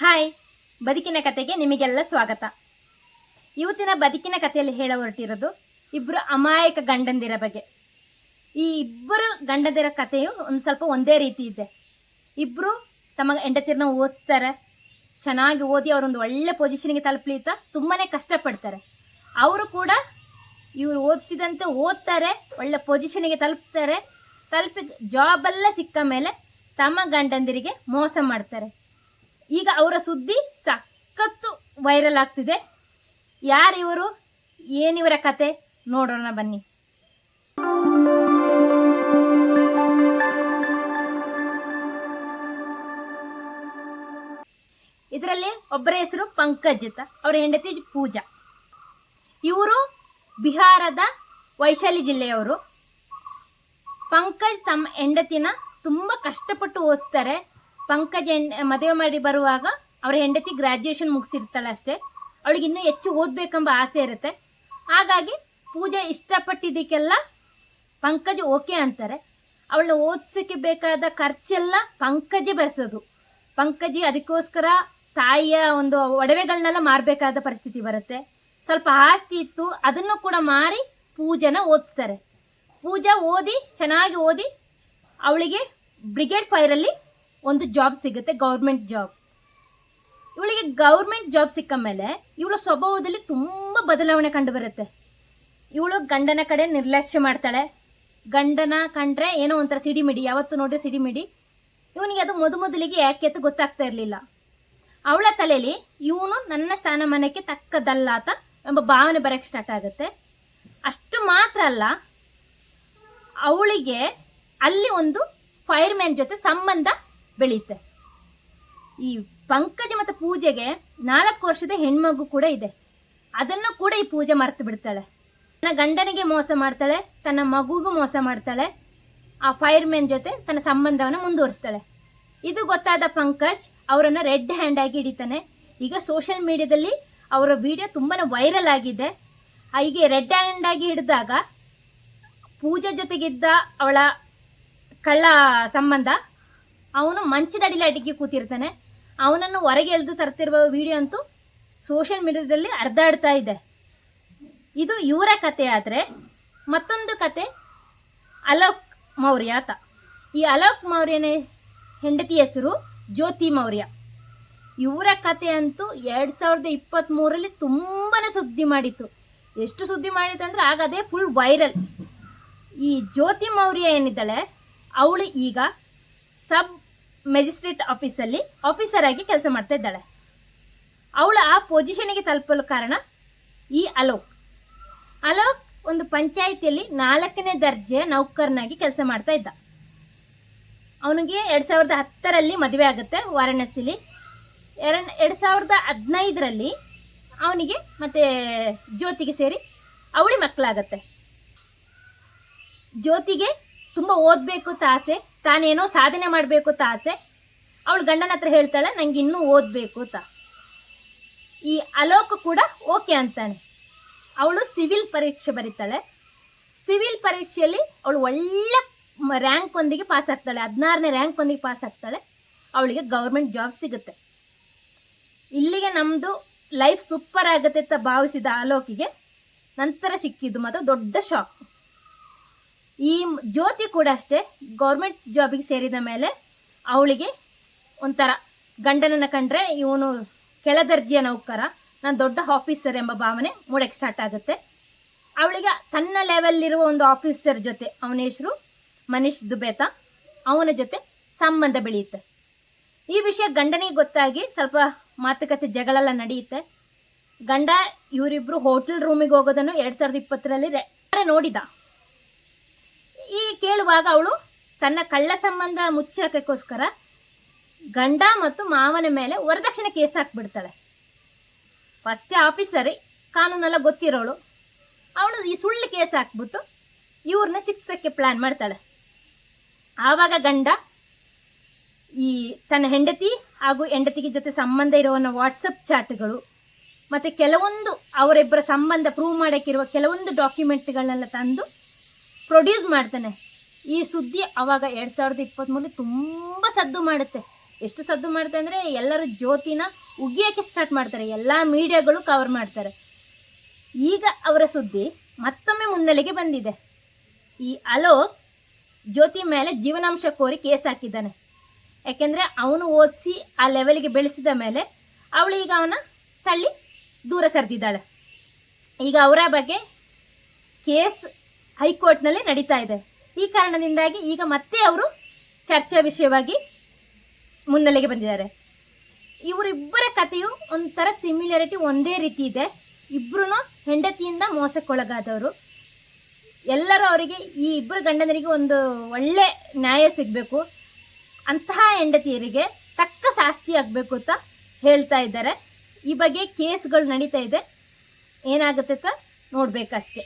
Hi, ಬದುಕಿನ ಕತೆಗೆ ನಿಮಗೆಲ್ಲ ಸ್ವಾಗತ. ಇವತ್ತಿನ ಬದುಕಿನ ಕಥೆಯಲ್ಲಿ ಹೇಳ ಹೊರಟಿರೋದು ಇಬ್ಬರು ಅಮಾಯಕ ಗಂಡಂದಿರ ಬಗ್ಗೆ. ಈ ಇಬ್ಬರು ಗಂಡಂದಿರ ಕಥೆಯು ಒಂದು ಸ್ವಲ್ಪ ಒಂದೇ ರೀತಿ ಇದೆ. ಇಬ್ಬರು ತಮ್ಮ ಹೆಂಡತಿರನ್ನ ಓದಿಸ್ತಾರೆ, ಚೆನ್ನಾಗಿ ಓದಿ ಅವರೊಂದು ಒಳ್ಳೆ ಪೊಸಿಷನ್ಗೆ ಅಂತ ತುಂಬಾ ಕಷ್ಟಪಡ್ತಾರೆ. ಅವರು ಕೂಡ ಇವರು ಓದಿಸಿದಂತೆ ಓದ್ತಾರೆ, ಒಳ್ಳೆ ಪೊಸಿಷನ್ಗೆ ತಲುಪ್ತಾರೆ, ತಲುಪಿದ ಜಾಬೆಲ್ಲ ಸಿಕ್ಕ ಮೇಲೆ ತಮ್ಮ ಗಂಡಂದಿರಿಗೆ ಮೋಸ ಮಾಡ್ತಾರೆ. ಈಗ ಅವರ ಸುದ್ದಿ ಸಖತ್ತು ವೈರಲ್ ಆಗ್ತಿದೆ. ಯಾರಿವರು ಏನಿವರ ಕತೆ? ನೋಡೋಣ ಬನ್ನಿ. ಇದರಲ್ಲಿ ಒಬ್ಬರ ಹೆಸರು ಪಂಕಜ್ ಅಂತ, ಅವರ ಹೆಂಡತಿ ಪೂಜಾ. ಇವರು ಬಿಹಾರದ ವೈಶಾಲಿ ಜಿಲ್ಲೆಯವರು. ಪಂಕಜ್ ತಮ್ಮ ಹೆಂಡತಿನ ತುಂಬ ಕಷ್ಟಪಟ್ಟು ಓದಿಸ್ತಾರೆ. ಪಂಕಜ್ ಮದುವೆ ಮಾಡಿ ಬರುವಾಗ ಅವ್ರ ಹೆಂಡತಿ ಗ್ರ್ಯಾಜುಯೇಷನ್ ಮುಗಿಸಿರ್ತಾಳೆ ಅಷ್ಟೇ. ಅವಳಿಗೆ ಇನ್ನೂ ಹೆಚ್ಚು ಓದಬೇಕೆಂಬ ಆಸೆ ಇರುತ್ತೆ. ಹಾಗಾಗಿ ಪೂಜೆ ಇಷ್ಟಪಟ್ಟಿದ್ದಕ್ಕೆಲ್ಲ ಪಂಕಜ್ ಓಕೆ ಅಂತಾರೆ. ಅವಳನ್ನ ಓದಿಸೋಕ್ಕೆ ಬೇಕಾದ ಖರ್ಚೆಲ್ಲ ಪಂಕಜೇ ಬರೆಸೋದು. ಪಂಕಜಿ ಅದಕ್ಕೋಸ್ಕರ ತಾಯಿಯ ಒಂದು ಒಡವೆಗಳನ್ನೆಲ್ಲ ಮಾರಬೇಕಾದ ಪರಿಸ್ಥಿತಿ ಬರುತ್ತೆ. ಸ್ವಲ್ಪ ಆಸ್ತಿ ಇತ್ತು, ಅದನ್ನು ಕೂಡ ಮಾರಿ ಪೂಜೆನ ಓದಿಸ್ತಾರೆ. ಪೂಜಾ ಓದಿ, ಚೆನ್ನಾಗಿ ಓದಿ, ಅವಳಿಗೆ ಬ್ರಿಗೇಡ್ ಫೈರಲ್ಲಿ ಒಂದು ಜಾಬ್ ಸಿಗುತ್ತೆ ಗೌರ್ಮೆಂಟ್ ಜಾಬ್ ಇವಳಿಗೆ ಗೌರ್ಮೆಂಟ್ ಜಾಬ್ ಸಿಕ್ಕ ಮೇಲೆ ಇವಳ ಸ್ವಭಾವದಲ್ಲಿ ತುಂಬ ಬದಲಾವಣೆ ಕಂಡು ಬರುತ್ತೆ. ಇವಳು ಗಂಡನ ಕಡೆ ನಿರ್ಲಕ್ಷ್ಯ ಮಾಡ್ತಾಳೆ. ಗಂಡನ ಕಂಡ್ರೆ ಏನೋ ಒಂಥರ ಸಿಡಿಮಿಡಿ ಯಾವತ್ತು ನೋಡ್ರಿ ಸಿಡಿಮಿಡಿ ಇವನಿಗೆ ಅದು ಮೊದ ಮೊದಲಿಗೆ ಯಾಕೆ ಅಂತ ಗೊತ್ತಾಗ್ತಾ ಇರಲಿಲ್ಲ. ಅವಳ ತಲೆಯಲ್ಲಿ ಇವನು ನನ್ನ ಸ್ಥಾನಮಾನಕ್ಕೆ ತಕ್ಕದಲ್ಲಾತ ಎಂಬ ಭಾವನೆ ಬರೋಕ್ಕೆ ಸ್ಟಾರ್ಟ್ ಆಗುತ್ತೆ. ಅಷ್ಟು ಮಾತ್ರ ಅಲ್ಲ, ಅವಳಿಗೆ ಅಲ್ಲಿ ಒಂದು ಫೈರ್ಮ್ಯಾನ್ ಜೊತೆ ಸಂಬಂಧ ಬೆಳೆಯುತ್ತೆ. ಈ ಪಂಕಜ ಮತ್ತು ಪೂಜೆಗೆ ನಾಲ್ಕು ವರ್ಷದ ಹೆಣ್ಮಗು ಕೂಡ ಇದೆ. ಅದನ್ನು ಕೂಡ ಈ ಪೂಜೆ ಮರೆತು ಬಿಡ್ತಾಳೆ. ತನ್ನ ಗಂಡನಿಗೆ ಮೋಸ ಮಾಡ್ತಾಳೆ, ತನ್ನ ಮಗುಗೂ ಮೋಸ ಮಾಡ್ತಾಳೆ. ಆ ಫೈರ್ ಮ್ಯಾನ್ ಜೊತೆ ತನ್ನ ಸಂಬಂಧವನ್ನು ಮುಂದುವರಿಸ್ತಾಳೆ. ಇದು ಗೊತ್ತಾದ ಪಂಕಜ್ ಅವರನ್ನು ರೆಡ್ ಹ್ಯಾಂಡ್ ಆಗಿ ಹಿಡಿತಾನೆ. ಈಗ ಸೋಷಿಯಲ್ ಮೀಡಿಯಾದಲ್ಲಿ ಅವರ ವಿಡಿಯೋ ತುಂಬಾ ವೈರಲ್ ಆಗಿದೆ. ಹೀಗೆ ರೆಡ್ ಹ್ಯಾಂಡ್ ಆಗಿ ಹಿಡಿದಾಗ ಪೂಜೆ ಜೊತೆಗಿದ್ದ ಅವಳ ಕಳ್ಳ ಸಂಬಂಧ ಅವನು ಮಂಚದಡಿಲಿ ಅಡಿಗೆ ಕೂತಿರ್ತಾನೆ. ಅವನನ್ನು ಹೊರಗೆ ಎಳೆದು ತರ್ತಿರುವ ವಿಡಿಯೋ ಅಂತೂ ಸೋಷಿಯಲ್ ಮೀಡಿಯಾದಲ್ಲಿ ಅರ್ಧಾಡ್ತಾ ಇದೆ. ಇದು ಇವರ ಕತೆ ಆದರೆ ಮತ್ತೊಂದು ಕತೆ ಅಲೋಕ್ ಮೌರ್ಯ ಆತ ಈ ಅಲೋಕ್ ಮೌರ್ಯನ ಹೆಂಡತಿ ಹೆಸರು ಜ್ಯೋತಿ ಮೌರ್ಯ. ಇವರ ಕತೆ ಅಂತೂ ಎರಡು ಸಾವಿರದ ಇಪ್ಪತ್ತ್ಮೂರರಲ್ಲಿ ತುಂಬಾ ಸುದ್ದಿ ಮಾಡಿತ್ತು. ಎಷ್ಟು ಸುದ್ದಿ ಮಾಡಿತ್ತು ಅಂದರೆ ಆಗ ಅದೇ ಫುಲ್ ವೈರಲ್ ಈ ಜ್ಯೋತಿ ಮೌರ್ಯ ಏನಿದ್ದಾಳೆ, ಅವಳು ಈಗ ಸಬ್ ಮೆಜಿಸ್ಟ್ರೇಟ್ ಆಫೀಸಲ್ಲಿ ಆಫೀಸರ್ ಆಗಿ ಕೆಲಸ ಮಾಡ್ತಾ ಇದ್ದಾಳೆ. ಅವಳು ಆ ಪೊಸಿಷನ್ಗೆ ತಲುಪಲು ಕಾರಣ ಈ ಅಲೋಕ್. ಅಲೋಕ್ ಒಂದು ಪಂಚಾಯಿತಿಯಲ್ಲಿ ನಾಲ್ಕನೇ ದರ್ಜೆ ನೌಕರನಾಗಿ ಕೆಲಸ ಮಾಡ್ತಾ ಇದ್ದ. ಅವನಿಗೆ ಎರಡು ಸಾವಿರದ ಹತ್ತರಲ್ಲಿ ಮದುವೆ ಆಗುತ್ತೆ ವಾರಾಣಸಿಲಿ. ಎರಡು ಎರಡು ಸಾವಿರದ ಹದಿನೈದರಲ್ಲಿ ಅವನಿಗೆ ಮತ್ತೆ ಜ್ಯೋತಿಗೆ ಸೇರಿ ಅವಳಿ ಮಕ್ಕಳಾಗತ್ತೆ. ಜ್ಯೋತಿಗೆ ತುಂಬ ಓದಬೇಕು ಅಂತ ಆಸೆ ತಾನೇನೋ ಸಾಧನೆ ಮಾಡಬೇಕು ಅಂತ ಆಸೆ, ಅವಳು ಗಂಡನ ಹತ್ರ ಹೇಳ್ತಾಳೆ, ನಂಗೆ ಇನ್ನೂ ಓದಬೇಕು ಅಂತ. ಈ ಅಲೋಕ ಕೂಡ ಓಕೆ ಅಂತಾನೆ. ಅವಳು ಸಿವಿಲ್ ಪರೀಕ್ಷೆ ಬರೀತಾಳೆ. ಸಿವಿಲ್ ಪರೀಕ್ಷೆಯಲ್ಲಿ ಅವಳು ಒಳ್ಳೆ ರ್ಯಾಂಕ್ ಒಂದಿಗೆ ಪಾಸ್ ಆಗ್ತಾಳೆ. ಹದಿನಾರನೇ ರ್ಯಾಂಕ್ ಒಂದಿಗೆ ಪಾಸ್ ಆಗ್ತಾಳೆ. ಅವಳಿಗೆ ಗೌರ್ಮೆಂಟ್ ಜಾಬ್ ಸಿಗುತ್ತೆ. ಇಲ್ಲಿಗೆ ನಮ್ಮದು ಲೈಫ್ ಸೂಪರ್ ಆಗುತ್ತೆ ಅಂತ ಭಾವಿಸಿದ ಅಲೋಕಿಗೆ ನಂತರ ಸಿಕ್ಕಿದ್ದು ಮಾತ್ರ ದೊಡ್ಡ ಶಾಕ್ ಈ ಜ್ಯೋತಿ ಕೂಡ ಅಷ್ಟೇ ಗೌರ್ಮೆಂಟ್ ಜಾಬಿಗೆ ಸೇರಿದ ಮೇಲೆ ಅವಳಿಗೆ ಒಂಥರ ಗಂಡನನ್ನು ಕಂಡ್ರೆ ಇವನು ಕೆಳದರ್ಜೆಯ ನೌಕರ, ನಾನು ದೊಡ್ಡ ಆಫೀಸರ್ ಎಂಬ ಭಾವನೆ ಮೂಡಕ್ಕೆ ಸ್ಟಾರ್ಟ್ ಆಗುತ್ತೆ. ಅವಳಿಗೆ ತನ್ನ ಲೆವೆಲ್ಲಿರುವ ಒಂದು ಆಫೀಸರ್ ಜೊತೆ ಅವನ ಹೆಸರು ಮನೀಶ್ ದುಬೇತ, ಅವನ ಜೊತೆ ಸಂಬಂಧ ಬೆಳೆಯುತ್ತೆ. ಈ ವಿಷಯ ಗಂಡನಿಗೆ ಗೊತ್ತಾಗಿ ಸ್ವಲ್ಪ ಮಾತುಕತೆ ಜಗಳೆಲ್ಲ ನಡೆಯುತ್ತೆ. ಗಂಡ ಇವರಿಬ್ಬರು ಹೋಟೆಲ್ ರೂಮಿಗೆ ಹೋಗೋದನ್ನು ಎರಡು ಸಾವಿರದ ಇಪ್ಪತ್ತರಲ್ಲಿ ನೋಡಿದ. ಈ ಕೇಳುವಾಗ ಅವಳು ತನ್ನ ಕಳ್ಳ ಸಂಬಂಧ ಮುಚ್ಚಾಕೋಸ್ಕರ ಗಂಡ ಮತ್ತು ಮಾವನ ಮೇಲೆ ವರದಕ್ಷಿಣೆ ಕೇಸ್ ಹಾಕ್ಬಿಡ್ತಾಳೆ. ಫಸ್ಟೇ ಆಫೀಸರಿ ಕಾನೂನೆಲ್ಲ ಗೊತ್ತಿರೋಳು. ಅವಳು ಈ ಸುಳ್ಳು ಕೇಸ್ ಹಾಕ್ಬಿಟ್ಟು ಇವ್ರನ್ನ ಶಿಕ್ಸಕ್ಕೆ ಪ್ಲ್ಯಾನ್ ಮಾಡ್ತಾಳೆ. ಆವಾಗ ಗಂಡ ಈ ತನ್ನ ಹೆಂಡತಿ ಹಾಗೂ ಹೆಂಡತಿಗೆ ಜೊತೆ ಸಂಬಂಧ ಇರುವನ್ನ ವಾಟ್ಸಪ್ ಚಾಟ್ಗಳು ಮತ್ತು ಕೆಲವೊಂದು ಅವರಿಬ್ಬರ ಸಂಬಂಧ ಪ್ರೂವ್ ಮಾಡೋಕ್ಕಿರುವ ಕೆಲವೊಂದು ಡಾಕ್ಯುಮೆಂಟ್ಗಳನ್ನೆಲ್ಲ ತಂದು ಪ್ರೊಡ್ಯೂಸ್ ಮಾಡ್ತಾನೆ. ಈ ಸುದ್ದಿ ಅವಾಗ ಎರಡು ಸಾವಿರದ ಇಪ್ಪತ್ತ್ಮೂರಲ್ಲಿ ತುಂಬ ಸದ್ದು ಮಾಡುತ್ತೆ. ಎಷ್ಟು ಸದ್ದು ಮಾಡುತ್ತೆ ಅಂದರೆ ಎಲ್ಲರೂ ಜ್ಯೋತಿನ ಉಗಿಯೋಕ್ಕೆ ಸ್ಟಾರ್ಟ್ ಮಾಡ್ತಾರೆ. ಎಲ್ಲ ಮೀಡಿಯಾಗಳು ಕವರ್ ಮಾಡ್ತಾರೆ. ಈಗ ಅವರ ಸುದ್ದಿ ಮತ್ತೊಮ್ಮೆ ಮುನ್ನೆಲೆಗೆ ಬಂದಿದೆ. ಈ ಅಲೋಕ್ ಜ್ಯೋತಿ ಮೇಲೆ ಜೀವನಾಂಶ ಕೋರಿ ಕೇಸ್ ಹಾಕಿದ್ದಾನೆ. ಯಾಕೆಂದರೆ ಅವನು ಓದಿಸಿ ಆ ಲೆವೆಲ್ಗೆ ಬೆಳೆಸಿದ ಮೇಲೆ ಅವಳು ಈಗ ಅವನ ತಳ್ಳಿ ದೂರ ಸರಿದಿದ್ದಾಳೆ. ಈಗ ಅವರ ಬಗ್ಗೆ ಕೇಸ್ ಹೈಕೋರ್ಟ್ನಲ್ಲಿ ನಡೀತಾ ಇದೆ. ಈ ಕಾರಣದಿಂದಾಗಿ ಈಗ ಮತ್ತೆ ಅವರು ಚರ್ಚಾ ವಿಷಯವಾಗಿ ಮುನ್ನೆಲೆಗೆ ಬಂದಿದ್ದಾರೆ. ಇವರಿಬ್ಬರ ಕಥೆಯು ಒಂಥರ ಸಿಮಿಲಾರಿಟಿ ಒಂದೇ ರೀತಿ ಇದೆ. ಇಬ್ಬರೂ ಹೆಂಡತಿಯಿಂದ ಮೋಸಕ್ಕೊಳಗಾದವರು. ಎಲ್ಲರೂ ಅವರಿಗೆ ಈ ಇಬ್ಬರು ಗಂಡನರಿಗೆ ಒಂದು ಒಳ್ಳೆ ನ್ಯಾಯ ಸಿಗಬೇಕು. ಅಂತಹ ಹೆಂಡತಿಯರಿಗೆ ತಕ್ಕ ಶಾಸ್ತಿ ಆಗಬೇಕು ಅಂತ ಹೇಳ್ತಾ ಇದ್ದಾರೆ. ಈ ಬಗ್ಗೆ ಕೇಸ್ಗಳು ನಡೀತಾ ಇದೆ. ಏನಾಗುತ್ತೆ ಅಂತ ನೋಡಬೇಕಷ್ಟೆ.